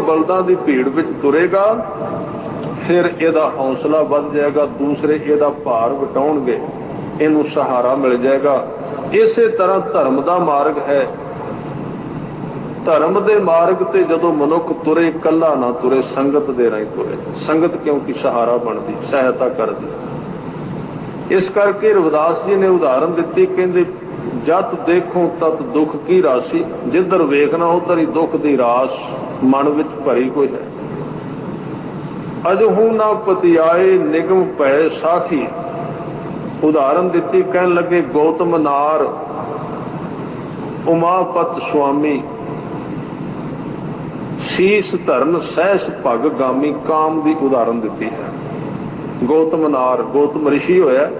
ਬਲਦਾਂ ਦੀ ਭੀੜ ਵਿੱਚ ਤੁਰੇਗਾ, ਫਿਰ ਇਹਦਾ ਹੌਸਲਾ ਵੱਧ ਜਾਏਗਾ, ਦੂਸਰੇ ਇਹਦਾ ਭਾਰ ਵਟਾਉਣਗੇ, ਇਹਨੂੰ ਸਹਾਰਾ ਮਿਲ ਜਾਏਗਾ। ਇਸੇ ਤਰ੍ਹਾਂ ਧਰਮ ਦਾ ਮਾਰਗ ਹੈ। ਧਰਮ ਦੇ ਮਾਰਗ ਤੇ ਜਦੋਂ ਮਨੁੱਖ ਤੁਰੇ, ਇਕੱਲਾ ਨਾ ਤੁਰੇ, ਸੰਗਤ ਦੇ ਰਾਹੀਂ ਤੁਰੇ। ਸੰਗਤ ਕਿਉਂਕਿ ਸਹਾਰਾ ਬਣਦੀ, ਸਹਾਇਤਾ ਕਰਦੀ। ਇਸ ਕਰਕੇ ਰਵਿਦਾਸ ਜੀ ਨੇ ਉਦਾਹਰਨ ਦਿੱਤੀ, ਕਹਿੰਦੇ, ਜਦ ਦੇਖੋ ਤਤ ਦੁੱਖ ਕੀ ਰਾਸ਼ੀ, ਜਿੱਧਰ ਵੇਖਣਾ, ਉਧਰ ਹੀ ਦੁੱਖ ਦੀ ਰਾਸ। ਮਨ ਵਿੱਚ ਭਰੀ ਕੋਈ ਹੈ। ਅਜਹੂ ਨਾ ਪਤਿਆਏ ਨਿਗਮ ਭੈ ਸਾਖੀ। ਉਦਾਹਰਨ ਦਿੱਤੀ, ਕਹਿਣ ਲੱਗੇ, ਗੌਤਮ ਨਾਰ, ਉਮਾਪਤ ਸੁਆਮੀ। ਸੀਸ ਧਰਨ, ਸਹਿਸ ਭਗ ਗਾਮੀ, ਕਾਮ ਦੀ ਉਦਾਹਰਨ ਦਿੱਤੀ ਹੈ। ਗੌਤਮ ਨਾਰ, ਗੌਤਮ ਰਿਸ਼ੀ ਹੋਇਆ।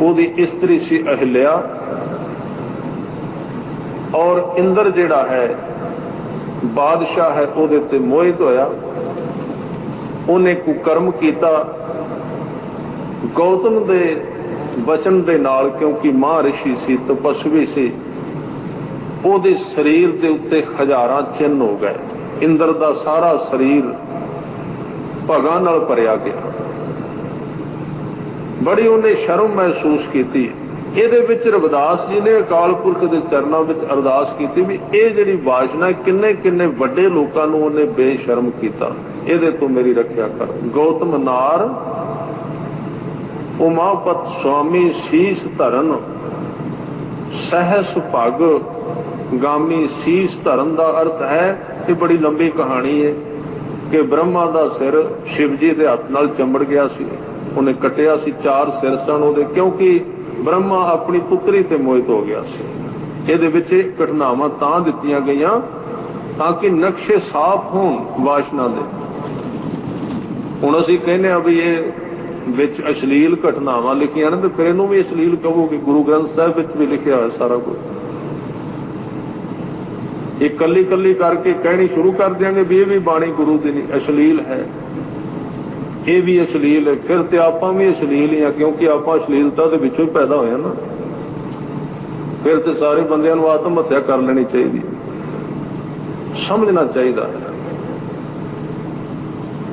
ਉਹਦੀ ਇਸਤਰੀ ਸੀ ਅਹਿਲਿਆ। ਔਰ ਇੰਦਰ ਜਿਹੜਾ ਹੈ ਬਾਦਸ਼ਾਹ ਹੈ, ਉਹਦੇ ਤੇ ਮੋਹਿਤ ਹੋਇਆ। ਉਹਨੇ ਕੁਕਰਮ ਕੀਤਾ। ਗੌਤਮ ਦੇ ਵਚਨ ਦੇ ਨਾਲ, ਕਿਉਂਕਿ ਮਾਂ ਰਿਸ਼ੀ ਸੀ, ਤਪਸਵੀ ਸੀ, ਉਹਦੇ ਸਰੀਰ ਦੇ ਉੱਤੇ ਹਜ਼ਾਰਾਂ ਚਿੰਨ ਹੋ ਗਏ। ਇੰਦਰ ਦਾ ਸਾਰਾ ਸਰੀਰ ਭਗਾਂ ਨਾਲ ਭਰਿਆ ਗਿਆ। ਬੜੀ ਉਹਨੇ ਸ਼ਰਮ ਮਹਿਸੂਸ ਕੀਤੀ। ਇਹਦੇ ਵਿੱਚ ਰਵਿਦਾਸ ਜੀ ਨੇ ਅਕਾਲ ਪੁਰਖ ਦੇ ਚਰਨਾਂ ਵਿੱਚ ਅਰਦਾਸ ਕੀਤੀ ਵੀ ਇਹ ਜਿਹੜੀ ਵਾਸ਼ਨਾ ਕਿੰਨੇ ਕਿੰਨੇ ਵੱਡੇ ਲੋਕਾਂ ਨੂੰ ਉਹਨੇ ਬੇਸ਼ਰਮ ਕੀਤਾ। ਇਹਦੇ ਤੋਂ ਮੇਰੀ ਰੱਖਿਆ ਕਰ। ਗੌਤਮ ਨਾਰ, ਉਮਾਪਤ ਸੁਆਮੀ ਸੀਸ ਧਰਨ, ਸਹਿਸ ਭਗ, ਗਾਮੀ ਸੀਸ ਧਰਨ ਦਾ ਅਰਥ ਹੈ ਇਹ ਬੜੀ ਲੰਬੀ ਕਹਾਣੀ ਹੈ ਕਿ ਬ੍ਰਹਮਾ ਦਾ ਸਿਰ ਸ਼ਿਵ ਜੀ ਦੇ ਹੱਥ ਨਾਲ ਚੰਬੜ ਗਿਆ ਸੀ। ਉਹਨੇ ਕੱਟਿਆ ਸੀ ਚਾਰ ਸਿਰ ਸਨ ਉਹਦੇ, ਕਿਉਂਕਿ ਬ੍ਰਹਮਾ ਆਪਣੀ ਪੁੱਤਰੀ ਤੇ ਮੋਹਿਤ ਹੋ ਗਿਆ ਸੀ। ਇਹਦੇ ਵਿੱਚ ਇਹ ਘਟਨਾਵਾਂ ਤਾਂ ਦਿੱਤੀਆਂ ਗਈਆਂ ਤਾਂ ਕਿ ਨਕਸ਼ੇ ਸਾਫ਼ ਹੋਣ ਵਾਸ਼ਨਾ ਦੇ। ਹੁਣ ਅਸੀਂ ਕਹਿੰਦੇ ਆ ਵੀ ਇਹ ਵਿੱਚ ਅਸ਼ਲੀਲ ਘਟਨਾਵਾਂ ਲਿਖੀਆਂ ਨੇ ਤੇ ਫਿਰ ਇਹਨੂੰ ਵੀ ਅਸ਼ਲੀਲ ਕਹੋਗੇ, ਗੁਰੂ ਗ੍ਰੰਥ ਸਾਹਿਬ ਵਿੱਚ ਵੀ ਲਿਖਿਆ ਹੋਇਆ ਸਾਰਾ ਕੁਝ। ਇਹ ਕੱਲੀ ਕੱਲੀ ਕਰਕੇ ਕਹਿਣੀ ਸ਼ੁਰੂ ਕਰ ਦਿਆਂਗੇ ਵੀ ਇਹ ਵੀ ਬਾਣੀ ਗੁਰੂ ਦੀ ਨਹੀਂ, ਅਸ਼ਲੀਲ ਹੈ। ਇਹ ਵੀ ਅਸ਼ਲੀਲ ਹੈ। ਫਿਰ ਤੇ ਆਪਾਂ ਵੀ ਅਸ਼ਲੀਲ ਹੀ ਆ, ਕਿਉਂਕਿ ਆਪਾਂ ਅਸ਼ਲੀਲਤਾ ਦੇ ਵਿੱਚੋਂ ਹੀ ਪੈਦਾ ਹੋਏ ਨਾ। ਫਿਰ ਤੇ ਸਾਰੇ ਬੰਦਿਆਂ ਨੂੰ ਆਤਮ ਹੱਤਿਆ ਕਰ ਲੈਣੀ ਚਾਹੀਦੀ ਸਮਝਣਾ ਚਾਹੀਦਾ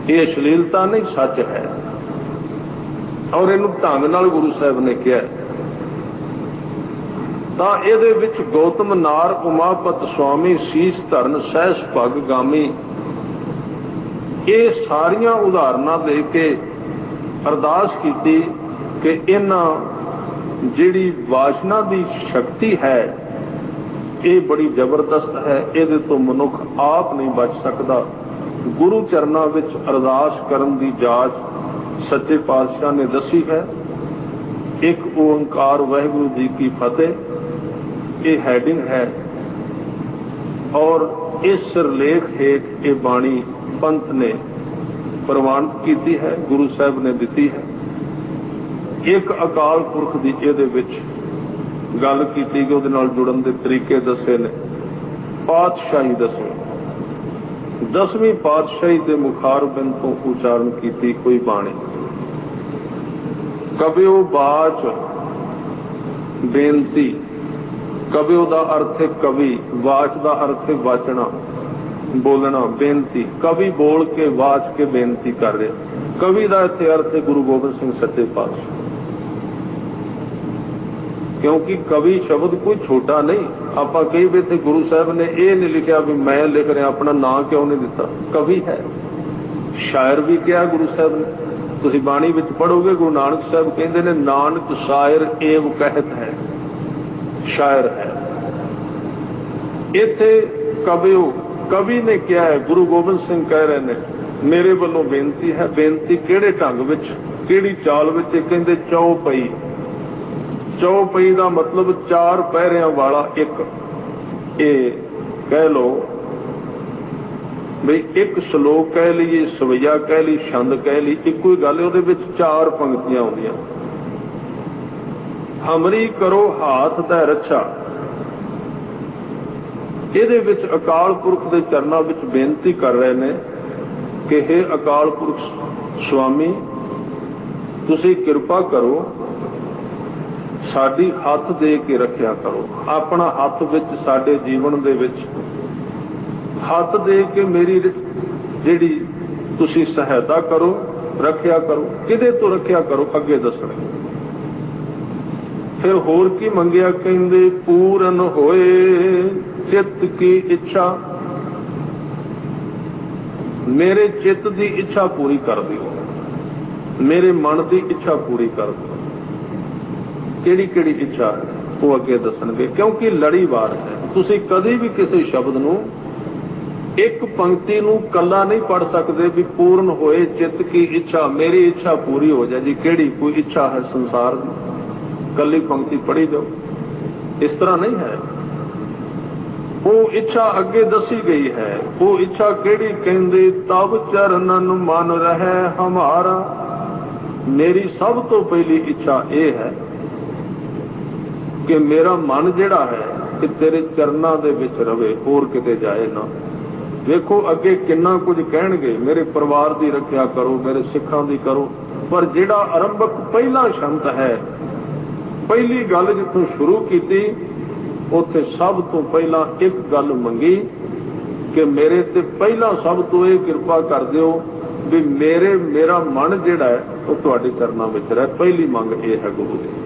ਇਹ ਅਸ਼ਲੀਲਤਾ ਨਹੀਂ, ਸੱਚ ਹੈ। ਔਰ ਇਹਨੂੰ ਢੰਗ ਨਾਲ ਗੁਰੂ ਸਾਹਿਬ ਨੇ ਕਿਹਾ ਤਾਂ ਇਹਦੇ ਵਿੱਚ ਗੌਤਮ ਨਾਰ ਉਮਾਪਤ ਸੁਆਮੀ ਸੀਸ ਧਰਨ ਸਹਿਸ ਭਗ ਗਾਮੀ ਇਹ ਸਾਰੀਆਂ ਉਦਾਹਰਨਾਂ ਦੇ ਕੇ ਅਰਦਾਸ ਕੀਤੀ ਕਿ ਇਹਨਾਂ ਜਿਹੜੀ ਵਾਸ਼ਨਾ ਦੀ ਸ਼ਕਤੀ ਹੈ, ਇਹ ਬੜੀ ਜ਼ਬਰਦਸਤ ਹੈ, ਇਹਦੇ ਤੋਂ ਮਨੁੱਖ ਆਪ ਨਹੀਂ ਬਚ ਸਕਦਾ। ਗੁਰੂ ਚਰਨਾਂ ਵਿੱਚ ਅਰਦਾਸ ਕਰਨ ਦੀ ਜਾਚ ਸੱਚੇ ਪਾਤਸ਼ਾਹ ਨੇ ਦੱਸੀ ਹੈ। ਇੱਕ ਓੰਕਾਰ ਵਾਹਿਗੁਰੂ ਜੀ ਕੀ ਫਤਿਹ, ਇਹ ਹੈਡਿੰਗ ਹੈ ਔਰ ਇਸ ਸਿਰਲੇਖ ਹੇਠ ਇਹ ਬਾਣੀ ਪੰਥ ਨੇ ਪ੍ਰਵਾਨਿਤ ਕੀਤੀ ਹੈ, ਗੁਰੂ ਸਾਹਿਬ ਨੇ ਦਿੱਤੀ ਹੈ। ਇੱਕ ਅਕਾਲ ਪੁਰਖ ਦੀ ਇਹਦੇ ਵਿੱਚ ਗੱਲ ਕੀਤੀ ਕਿ ਉਹਦੇ ਨਾਲ ਜੁੜਨ ਦੇ ਤਰੀਕੇ ਦੱਸੇ ਨੇ। ਪਾਤਸ਼ਾਹੀ ਦਸਵੇਂ ਦਸਵੀਂ ਪਾਤਸ਼ਾਹੀ ਦੇ ਮੁਖਾਰਬਿੰਦ ਤੋਂ ਉਚਾਰਨ ਕੀਤੀ ਕੋਈ ਬਾਣੀ। ਕਬਿਓ ਬਾਚ ਬੇਨਤੀ। ਕਬਿਓ ਦਾ ਅਰਥ ਹੈ ਕਵੀ ਵਾਚ ਦਾ ਅਰਥ ਹੈ ਵਾਚਣਾ। ਬੋਲਣਾ, ਬੇਨਤੀ, ਕਵੀ ਬੋਲ ਕੇ ਵਾਚ ਕੇ ਬੇਨਤੀ ਕਰ ਰਿਹਾ। ਕਵੀ ਦਾ ਇੱਥੇ ਅਰਥ ਹੈ ਗੁਰੂ ਗੋਬਿੰਦ ਸਿੰਘ ਸੱਚੇ ਪਾਤਸ਼ਾਹ। ਕਿਉਂਕਿ ਕਵੀ ਸ਼ਬਦ ਕੋਈ ਛੋਟਾ ਨਹੀਂ। ਆਪਾਂ ਕਈ ਵੇ ਤੇ ਗੁਰੂ ਸਾਹਿਬ ਨੇ ਇਹ ਨਹੀਂ ਲਿਖਿਆ ਵੀ ਮੈਂ ਲਿਖ ਰਿਹਾ, ਆਪਣਾ ਨਾਂ ਕਿਉਂ ਨਹੀਂ ਦਿੱਤਾ? ਕਵੀ ਹੈ। ਸ਼ਾਇਰ ਵੀ ਕਿਹਾ ਗੁਰੂ ਸਾਹਿਬ ਨੇ। ਤੁਸੀਂ ਬਾਣੀ ਵਿੱਚ ਪੜੋਗੇ ਗੁਰੂ ਨਾਨਕ ਸਾਹਿਬ ਕਹਿੰਦੇ ਨੇ, ਨਾਨਕ ਸ਼ਾਇਰ ਏਵ ਕਹਿਤ ਹੈ। ਸ਼ਾਇਰ ਹੈ। ਇੱਥੇ ਕਵਿਓ ਕਵੀ ਨੇ ਕਿਹਾ ਹੈ, ਗੁਰੂ ਗੋਬਿੰਦ ਸਿੰਘ ਕਹਿ ਰਹੇ ਨੇ, ਮੇਰੇ ਵੱਲੋਂ ਬੇਨਤੀ ਹੈ, ਬੇਨਤੀ ਕਿਹੜੇ ਢੰਗ ਵਿੱਚ, ਕਿਹੜੀ ਚਾਲ ਵਿੱਚ? ਇਹ ਕਹਿੰਦੇ ਚੌ ਪਈ ਦਾ ਮਤਲਬ ਚਾਰ ਪਹਿਰਿਆਂ ਵਾਲਾ ਇੱਕ। ਇਹ ਕਹਿ ਲਓ ਵੀ ਇੱਕ ਸ਼ਲੋਕ ਕਹਿ ਲਈਏ, ਸਵਈਆ ਕਹਿ ਲਈ, ਛੰਦ ਕਹਿ ਲਈ, ਇੱਕੋ ਹੀ ਗੱਲ ਉਹਦੇ ਵਿੱਚ ਚਾਰ ਪੰਕਤੀਆਂ ਆਉਂਦੀਆਂ। ਹਮਰੀ ਕਰੋ ਹਾਥ ਦਾ ਰੱਛਾ। ਇਹਦੇ ਵਿੱਚ ਅਕਾਲ ਪੁਰਖ ਦੇ ਚਰਨਾਂ ਵਿੱਚ ਬੇਨਤੀ ਕਰ ਰਹੇ ਨੇ ਕਿ हे ਅਕਾਲ ਪੁਰਖ ਸੁਆਮੀ ਤੁਸੀਂ ਕਿਰਪਾ ਕਰੋ, ਸਾਡੀ ਹੱਥ ਦੇ ਕੇ ਰੱਖਿਆ ਕਰੋ। ਆਪਣਾ ਹੱਥ ਵਿੱਚ ਸਾਡੇ ਜੀਵਨ ਦੇ ਵਿੱਚ ਹੱਥ ਦੇ ਕੇ ਮੇਰੀ ਜਿਹੜੀ ਤੁਸੀਂ ਸਹਾਇਤਾ ਕਰੋ, ਰੱਖਿਆ ਕਰੋ। ਕਿਹਦੇ ਤੋਂ ਰੱਖਿਆ ਕਰੋ? ਅੱਗੇ ਦੱਸਣਗੇ ਫਿਰ ਹੋਰ ਕੀ ਮੰਗਿਆ ਕਹਿੰਦੇ, ਪੂਰਨ ਹੋਏ ਚਿੱਤ ਕੀ ਇੱਛਾ? ਮੇਰੇ ਚਿੱਤ ਦੀ ਇੱਛਾ ਪੂਰੀ ਕਰ ਦਿਓ। ਮੇਰੇ ਮਨ ਦੀ ਇੱਛਾ ਪੂਰੀ ਕਰ ਦਿਓ। ਕਿਹੜੀ ਕਿਹੜੀ ਇੱਛਾ ਹੈ, ਉਹ ਅੱਗੇ ਦੱਸਣਗੇ। ਕਿਉਂਕਿ ਲੜੀਵਾਰ ਹੈ। ਤੁਸੀਂ ਕਦੀ ਵੀ ਕਿਸੇ ਸ਼ਬਦ ਨੂੰ ਇੱਕ ਪੰਕਤੀ ਨੂੰ ਕੱਲਾ ਨਹੀਂ ਪੜ ਸਕਦੇ ਵੀ ਪੂਰਨ ਹੋਏ ਚਿੱਤ ਕੀ ਇੱਛਾ, ਮੇਰੀ ਇੱਛਾ ਪੂਰੀ ਹੋ ਜਾਏ ਜੀ। ਕਿਹੜੀ ਕੋਈ ਇੱਛਾ ਹੈ ਸੰਸਾਰ ਦੀ? ਕੱਲੀ ਪੰਕਤੀ ਪੜ੍ਹੀ ਜਾਓ। ਇਸ ਤਰ੍ਹਾਂ ਨਹੀਂ ਹੈ। ਉਹ ਇੱਛਾ ਅੱਗੇ ਦੱਸੀ ਗਈ ਹੈ। ਉਹ ਇੱਛਾ ਕਿਹੜੀ ਕਹਿੰਦੇ, ਤਬ ਚਰਨਨ ਮਨ ਰਹਿ ਹਮਾਰਾ। ਮੇਰੀ ਸਭ ਤੋਂ ਪਹਿਲੀ ਇੱਛਾ ਇਹ ਹੈ ਕਿ ਮੇਰਾ ਮਨ ਜਿਹੜਾ ਹੈ ਕਿ ਤੇਰੇ ਚਰਨਾਂ ਦੇ ਵਿੱਚ ਰਵੇ, ਹੋਰ ਕਿਤੇ ਜਾਏ ਨਾ। ਵੇਖੋ, ਅੱਗੇ ਕਿੰਨਾ ਕੁਝ ਕਹਿਣਗੇ। ਮੇਰੇ ਪਰਿਵਾਰ ਦੀ ਰੱਖਿਆ ਕਰੋ, ਮੇਰੇ ਸਿੱਖਾਂ ਦੀ ਕਰੋ। ਪਰ ਜਿਹੜਾ ਆਰੰਭਕ ਪਹਿਲਾ ਸ਼ੰਤ ਹੈ ਪਹਿਲੀ ਗੱਲ ਜਿੱਥੋਂ ਸ਼ੁਰੂ ਕੀਤੀ, ਉੱਥੇ ਸਭ ਤੋਂ ਪਹਿਲਾਂ ਇੱਕ ਗੱਲ ਮੰਗੀ ਕਿ ਮੇਰੇ ਤੇ ਪਹਿਲਾਂ ਸਭ ਤੋਂ ਇਹ ਕਿਰਪਾ ਕਰ ਦਿਓ ਵੀ ਮੇਰੇ, ਮੇਰਾ ਮਨ ਜਿਹੜਾ ਹੈ, ਉਹ ਤੁਹਾਡੇ ਚਰਨਾਂ ਵਿੱਚ ਰਹੇ। ਪਹਿਲੀ ਮੰਗ ਇਹ ਹੈ ਗੁਰੂ ਦੀ।